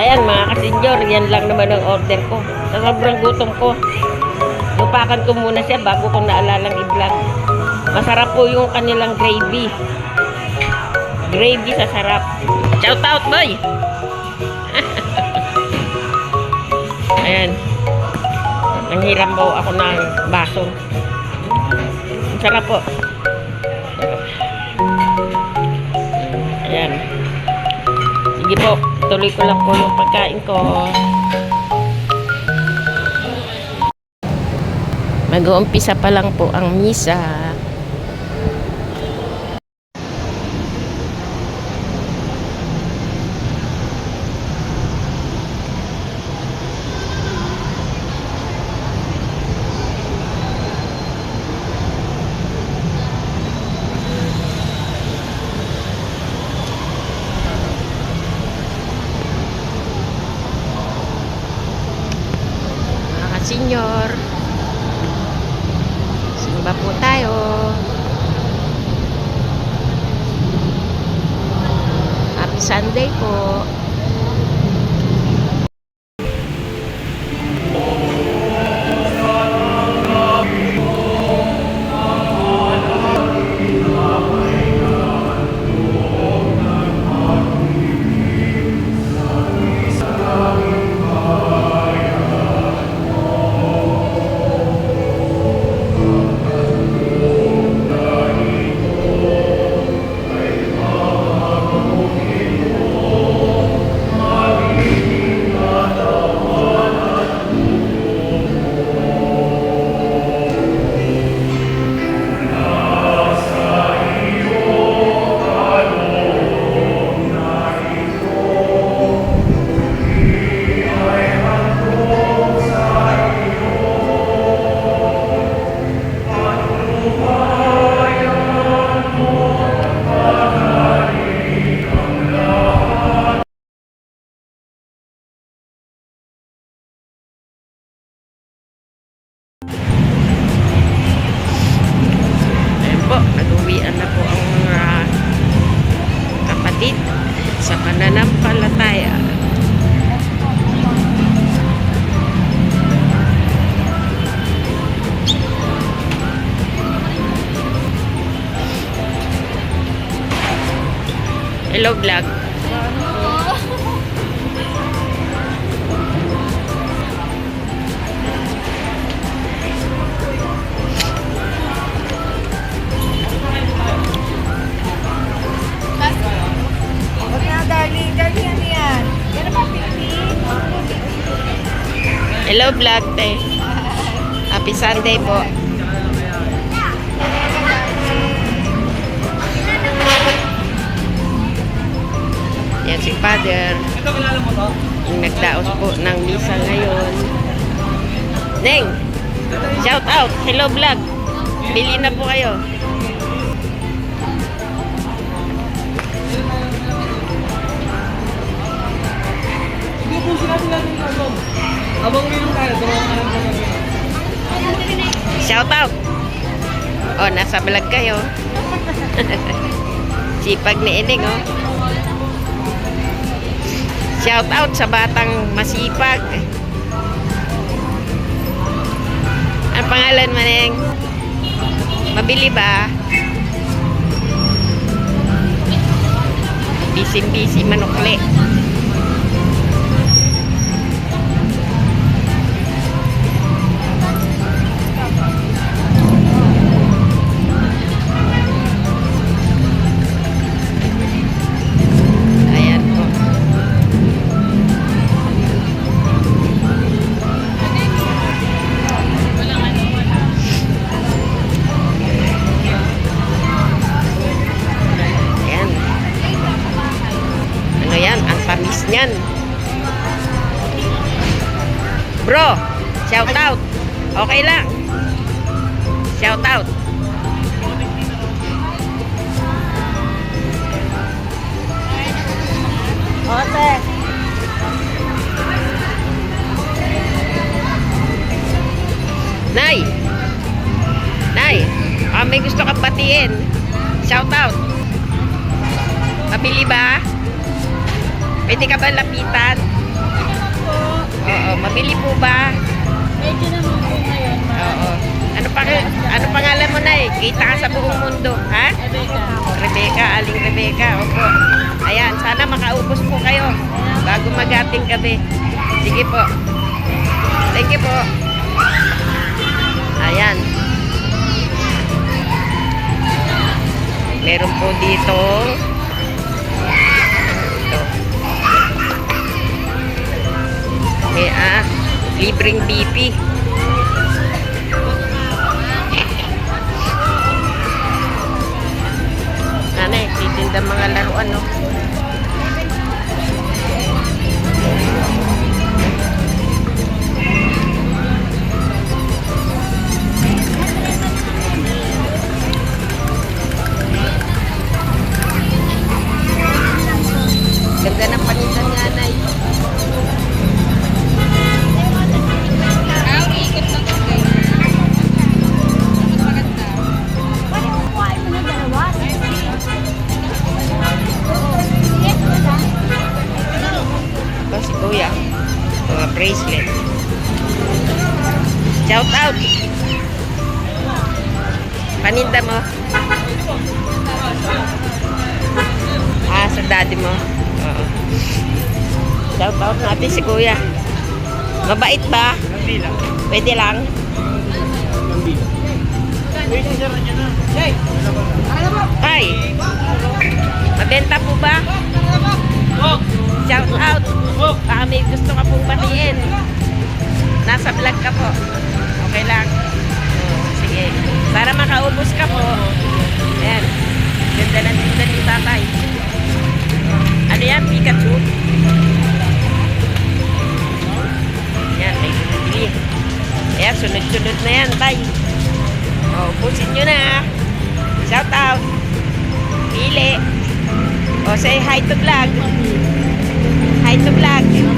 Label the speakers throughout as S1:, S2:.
S1: Ayan mga kasenyor, yan lang naman ang order ko. Sa sobrang gutom ko. Lupakan ko muna siya bago ko naalalang i-vlog. Masarap po yung kanilang gravy. Gravy sa sarap. Shout out boy! Ayan. Nanghiram po ako ng baso. Sarap po. Ayan. Sige po, tuloy ko lang po yung pagkain ko. Mag-uumpisa pa lang po ang misa. Mga senyor, simba po tayo. Sunday po.
S2: Pa, picnic.
S1: Hello vlog te. Happy Sunday po. Yan si Father. Yung nagdaos po ng misa ngayon. Neng! Shout out! Hello vlog! Bili na po kayo.
S3: Hindi po sinabi natin yung ano. Habang uminom tayo,
S1: Shout out! Oh, nasa vlog kayo. Sipag ni Ining, oh. Shout out sa batang masipag. Ang pangalan mo, Neng? Mabili ba? Busy-busy manukli. Shout out. Okay lang. Shout out.
S2: Ote.
S1: Nay! Nay! Ah, may gusto kang batiin. Shout out. Mabili ba? Pwede ka ba lapitan? mabili po ba?
S2: Medyo naman po ngayon,
S1: Oo. Ano pa ano pangalan mo na eh? Kita ka sa buong mundo, ha?
S2: Rebecca.
S1: Rebecca, Aling Rebecca. Opo. Ayan, sana makaupos po kayo bago magating gabi. Sige po. Thank you po. Ayan. Meron po dito. Ito. May ah, libreng BP. Nanay, titinda mga laruan, no? Oo. Shout out natin si Kuya. Mabait ba?
S3: Hindi lang.
S1: Pwede lang.
S3: Hindi. Hey!
S1: Ay! Mabenta po ba? Shout out! Baka may gusto ka pong batiin. Nasa vlog ka po. Okay lang. O, say hi to vlog. Hi to vlog.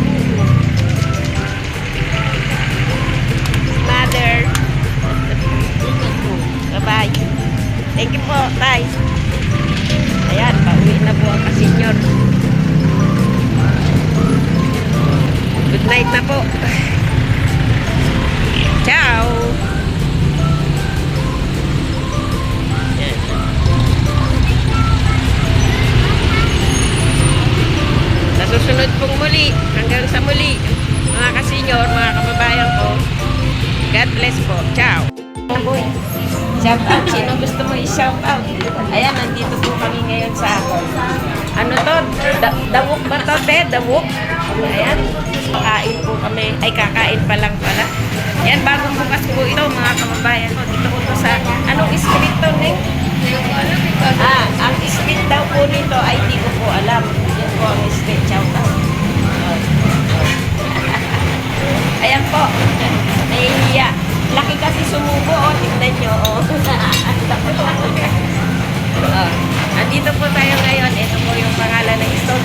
S1: Muli, hanggang sa muli, mga kasenyor, mga kababayan ko, God bless po. Ciao. Boy, shout out. Sino gusto mo i-shout out? Ayan, nandito po kami ngayon sa, ano to? Da- dawok ba to, te? Dawok? Ayan. Kakain po kami. Ay, kakain pa lang pala. Yan, bagong bukas po ito, mga kababayan ko. Dito po to sa, anong street to, Neng? Ah, ang street daw po nito ay hindi ko po alam. Yan po ang street. Shout out. Ayan po. Nahihiya. Laki kasi sumubo. Oh, tignan nyo. Oh. oh. Andito po tayo ngayon. Ito po yung pangalan ng store.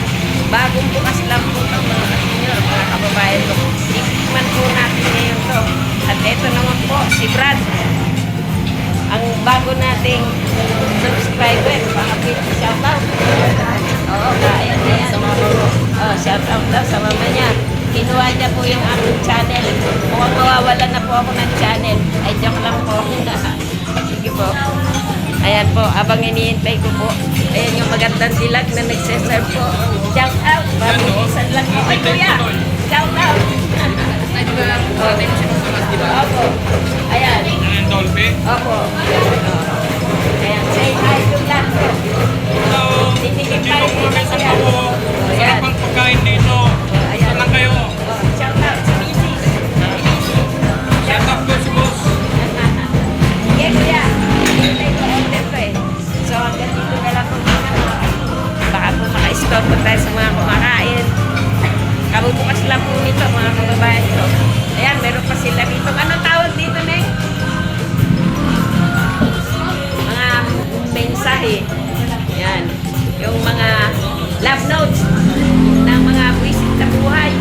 S1: Bagong bukas lang po ito mga kasinyor, mga kababayan ko. Tikman po natin ngayon to. At ito naman po, si Brad. Ang bago nating subscriber. Baka pwede shout out. Oo, kaya na yan. Oh, shout out daw sa mama niya. Kinuha niya po yung aking channel. Mukhang mawawalan na po ako ng channel. Ay, joke lang po. Sige po. Ayan po, abang iniintay ko po. Ayan yung magandang dilag na nagseserve po. Shout out. Mabilisan lang po. Ay, kuya. Shout out. Opo. Ayan.
S3: Ang Dolphy.
S1: Opo. Ayan. Po nito mga kababayan ko. Ayan, meron pa sila dito. Anong tawag dito, Neng? Mga mensahe. Ayan. Yung mga love notes ng mga buwisit na buhay.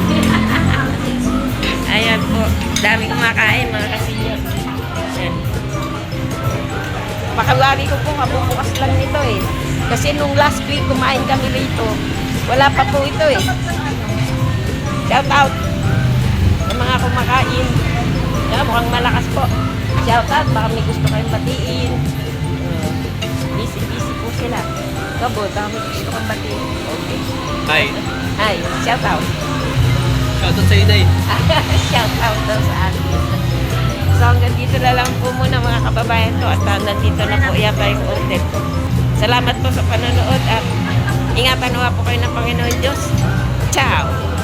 S1: Ayan po. Dami kumakain mga kasinyo. Ayan. Pakawari ko po, kabubukas lang nito eh. Kasi nung last week kumain kami rito, wala pa po ito eh. Shout out sa mga kumakain. Yan, mukhang malakas po. Shout out, baka may gusto kayong batiin. Uh, busy, busy po sila. Gabo, baka may gusto kayong batiin. Okay.
S3: Hi.
S1: Hi, shout out.
S3: Shoutout sa inay.
S1: shout out daw sa akin. So hanggang dito na lang po muna mga kababayan to at ah, nandito na po yan yung order ko. Salamat po sa panonood at ingatan nawa po kayo ng Panginoon Diyos. Ciao!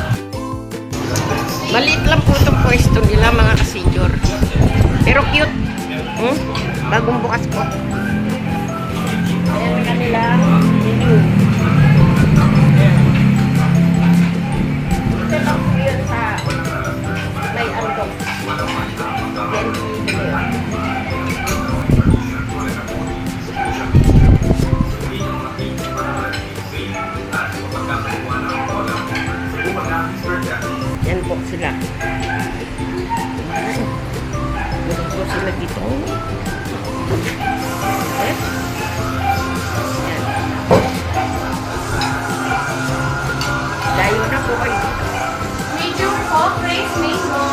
S1: Maliit lang po itong pwesto nila mga kasenyor. Pero cute. Hmm? Bagong bukas po. Meron po sila dito. Eh? Yan. Na po kayo. Po, praise Major.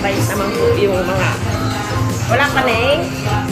S1: Bait naman po yung mga wala ka na eh.